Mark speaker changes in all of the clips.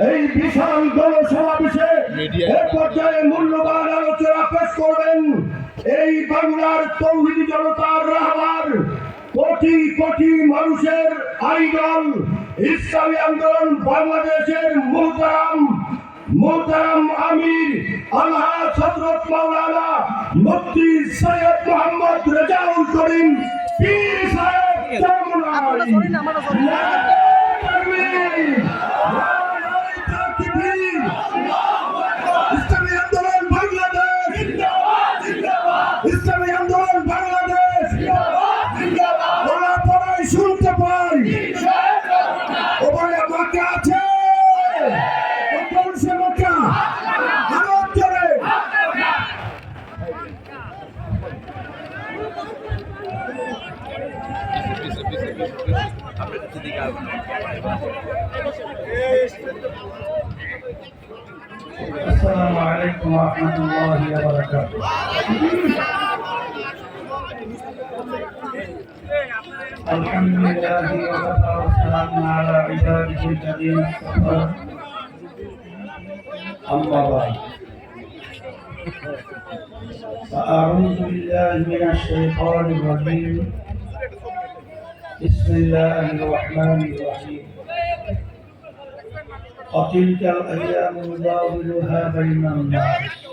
Speaker 1: এই বিশাল গণসমাবেশে এ পর্যায়ে মূল্যবান আলোচনা পেশ করবেন এই বাংলার তৌহিদি জনতার রাহবার কোটি কোটি মানুষের আইডল। ইসলামী আন্দোলন বাংলাদেশের মোহতারাম মোহতারাম আমির আল্লাহ হযরত মাওলানা মুফতি সৈয়দ মোহাম্মদ রেজাউল করিম পীর সাহেব
Speaker 2: ورحمة الله وبركاته. الحمد لله وكفى والسلام على عباده الذين اصطفى. أما بعد. فأعوذ بالله من الشيطان الرجيم. بسم الله الرحمن الرحيم. وتلك الأيام نداولها بين الناس.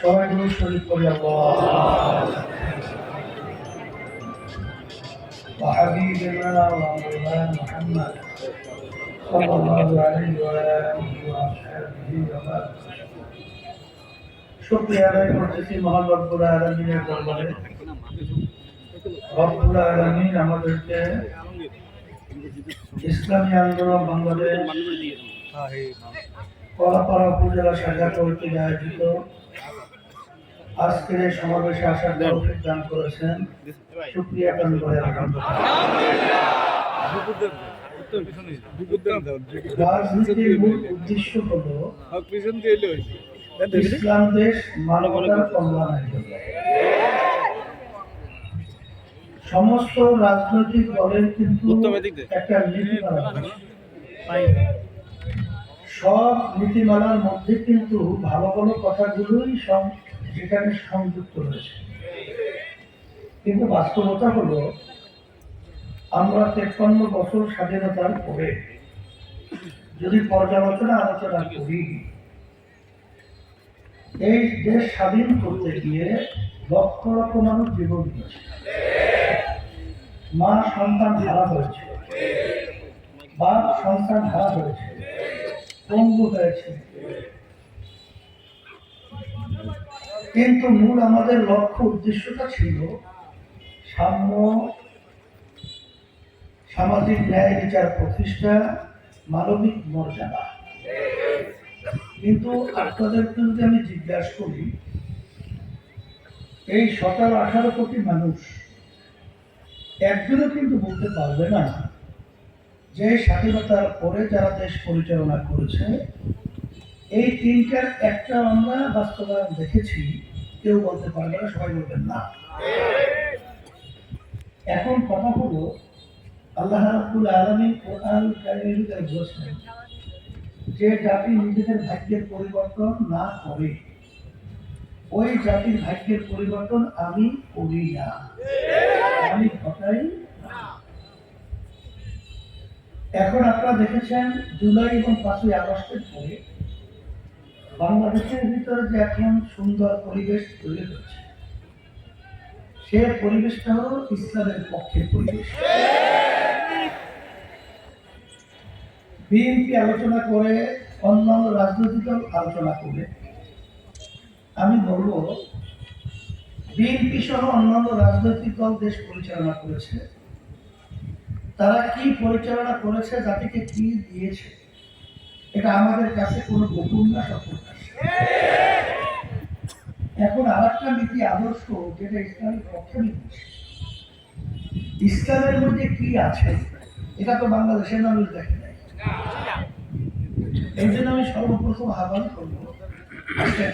Speaker 2: সবাই গুলো শরীর করি আল্লাহ وحبيبنا ومولانا محمد صلى الله عليه وآله وأصحابه وبارك শুক্রিয়া আদায় করতেছি মহান রব্বুল আলমিনের দরবারে রব্বুল আলমিন আমাদেরকে ইসলামী আন্দোলন বাংলাদেশ কলাপাড়া উপজেলা শাখা কমিটির আয়োজিত। আজকের এই সমাবেশে আসার তৌফিক দান করেছেন সুপ্রিয়া কান করে রাজনীতির মূল উদ্দেশ্য হলো ইসলাম দেশ মানবতার কল্যাণের জন্য। সমস্ত রাজনৈতিক দলের কিন্তু একটা। সব নীতিমালার মধ্যে কিন্তু ভালো ভালো কথাগুলোই যেখানে সংযুক্ত রয়েছে। কিন্তু বাস্তবতা হলো, আমরা তেপ্পান্ন বছর স্বাধীনতার পরে যদি পর্যালোচনা আলোচনা করি, এই দেশ স্বাধীন করতে গিয়ে লক্ষ লক্ষ মানুষ জীবন দিয়েছে। মা সন্তান হারা হয়েছে। বাপ সন্তান হারা হয়েছে। পঙ্গু হয়েছে। কিন্তু মূল আমাদের লক্ষ্য, উদ্দেশ্যটা ছিল সাম্য, সামাজিক ন্যায় বিচার প্রতিষ্ঠা, মানবিক মর্যাদা। কিন্তু আপনাদেরকে যদি আমি জিজ্ঞাসা করি, এই সতেরো আঠারো কোটি মানুষ একজনও কিন্তু বলতে পারবে না যে স্বাধীনতার পরে যারা দেশ পরিচালনা করেছে, এই তিনটার একটা আমরা বাস্তবায়ন দেখেছি, কেউ বলতে পারবে না, সবাই বলবেন না এখন কথা হলো, আল্লাহ রাব্বুল আলামিন কোরআন বলেছেন, যে জাতি নিজেদের ভাগ্যের পরিবর্তন না করে, ওই জাতির ভাগ্যের পরিবর্তন আমি করি না আমি ঘটাই। এখন আপনারা দেখেছেন জুলাই এবং পাঁচই আগস্টের পরে বাংলাদেশের ভিতরে যে এখন সুন্দর পরিবেশ তৈরি হচ্ছে, সে পরিবেশটা হলো ইসলামের পক্ষের পরিবেশ। বিএনপি আলোচনা করে, অন্যান্য রাজনৈতিক দল আলোচনা করে, আমি বলব, বিএনপি সহ অন্যান্য রাজনৈতিক দল দেশ পরিচালনা করেছে। তারা কি পরিচালনা করেছে জাতিকে কি দিয়েছে এটা আমাদের কাছে কোনো গোপন না সফলতা এখন আর একটা নীতি আদর্শ যেটা ইসলামের পক্ষে নিচ্ছে ইসলামের মধ্যে কি আছে এটা তো বাংলাদেশের মানুষ দেখে নাই। এই জন্য আমি সর্বপ্রথম আহ্বান করব আসেন,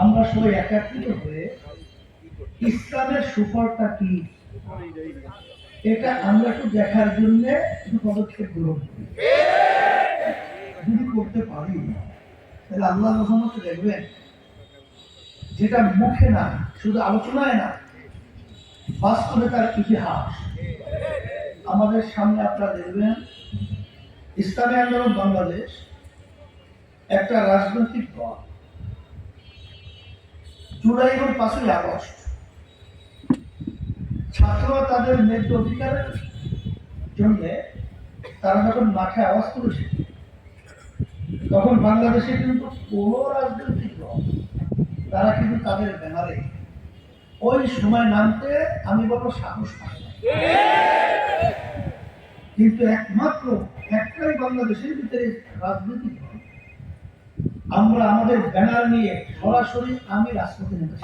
Speaker 2: আমরা সবাই একাত্রিত হয়ে ইসলামের সুফলটা কি? এটা আমরা একটু দেখার জন্য পদক্ষেপ গ্রহণ করি। যদি করতে পারি, তাহলে আল্লাহ রহমত দেখবেন, যেটা মুখে না, শুধু আলোচনায় না, বাস্তবে তার ইতিহাস। আমাদের সামনে আপনারা দেখবেন, ইসলামী আন্দোলন বাংলাদেশ একটা রাজনৈতিক দল। জুলাই এবং পাঁচই আগস্ট ছাত্ররা তাদের ন্যায্য অধিকারের জন্য তারা যখন মাঠে আওয়াজ তুলেছে, তখন বাংলাদেশে কিন্তু কোনো রাজনৈতিক দল, তারা কিন্তু তাদের ব্যানারে ওই সময় নামতে আমি বলব সাহস পাই। কিন্তু একমাত্র, একটাই বাংলাদেশের ভিতরে রাজনৈতিক দল, আমরা আমাদের ব্যানার নিয়ে সরাসরি আমি কেন নেমেছি?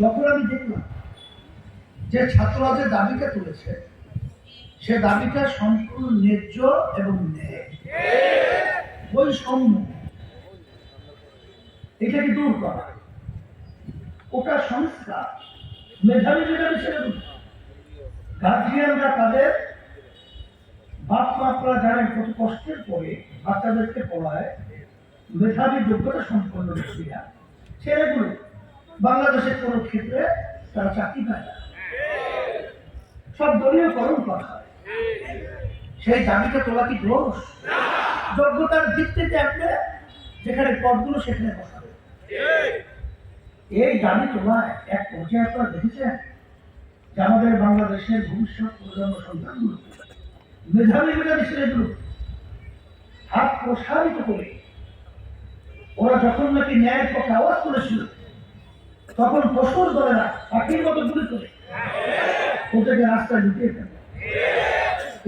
Speaker 2: যখন আমি দেখলাম যে ছাত্ররা যে দাবিটা তুলেছে, সে দাবিটা সম্পূর্ণ ন্যায্য এবং ন্যায়। বৈষম্য এটাকে দূর করা। ওটা সংস্কার। মেধাবী মেধাবী ছেড়ে দিন গার্জিয়ানরা তাদের বাপ মাপরা জানেন কত কষ্টের পরে বাচ্চাদেরকে মেধাবী যোগ্যতা সম্পন্ন ব্যক্তিরা ছেলেগুলো বাংলাদেশের কোনো ক্ষেত্রে তারা চাকরি পায় না। সব দলীয়করণ করা হয়। সেই দাবিটা তোলা কি দোষ? যোগ্যতার ভিত্তিতে আপনি যেখানে পদগুলো সেখানে বসাবে এই দাবি তোলায় এক পর্যায়ে আপনারা দেখেছেন যে আমাদের বাংলাদেশের ভবিষ্যৎ প্রজন্ম সন্তানগুলো, মেধাবী মেধাবী ছেলেগুলো হাত প্রসারিত করে ওরা যখন নাকি ন্যায়ের পক্ষে আওয়াজ করেছিল, তখন পশুর দলেরা পাখির মতো গুলি করে। ওদেরকে রাস্তায় লুকিয়ে ফেলে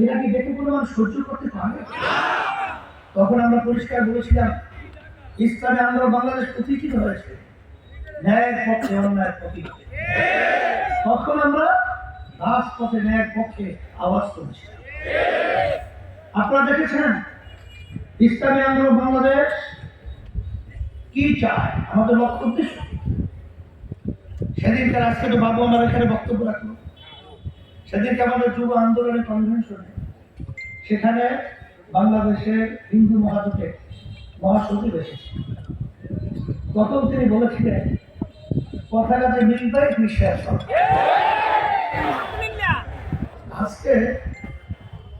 Speaker 2: এরা কি দেখে কোনো মানুষ সহ্য করতে পারে? তখন আমরা পরিষ্কার বলেছিলাম, ইসলামী আন্দোলন বাংলাদেশ প্রতিষ্ঠিত হয়েছে। ন্যায়ের পক্ষে অন্যায়ের প্রতিষ্ঠা তখন আমরা রাজপথে ন্যায়ের পক্ষে আওয়াজ তুলেছি। আপনারা দেখেছেন, ইসলামী আন্দোলন বাংলাদেশ কি চায়? আমাদের লক্ষ্য উদ্দেশ্য কি? সেদিনকার আজকে তো বাবু আমার এখানে বক্তব্য রাখল। সেদিনকে আমাদের যুব আন্দোলনের কনভেনশনে সেখানে বাংলাদেশের হিন্দু মহাজোটের মহাসচিব এসেছে। তখন তিনি বলেছিলেন কথা কাজে মিলবাই বিশ্বাস আজকে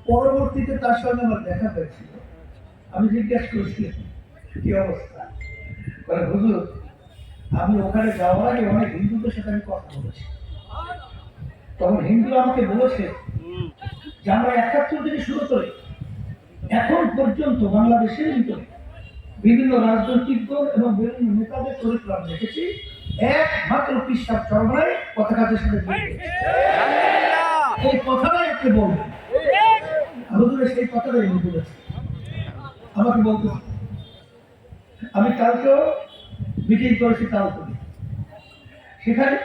Speaker 2: পরবর্তীতে তার সঙ্গে আমার দেখা হয়েছিল। আমি জিজ্ঞাসা করেছিলাম কি অবস্থা? বলে, হুজুর, আমি ওখানে যাওয়ার আগে অনেক হিন্দুদের সাথে আমি কথা বলেছি তখন হিন্দু আমাকে বলেছে যে, আমরা একাত্তর থেকে শুরু করে এখন পর্যন্ত বাংলাদেশের ভিতরে বিভিন্ন রাজনৈতিক দল এবং বিভিন্ন নেতাদের চরিত্র আমি দেখেছি, একমাত্র পিসাব চরমায় পতাকাদের সাথে। এই কথাটাই আপনি বলবেন সেই কথাটাই আমি বলেছি আমাকে বলতে। আমি কালকেও মিটিং করেছি কালকে সেখানে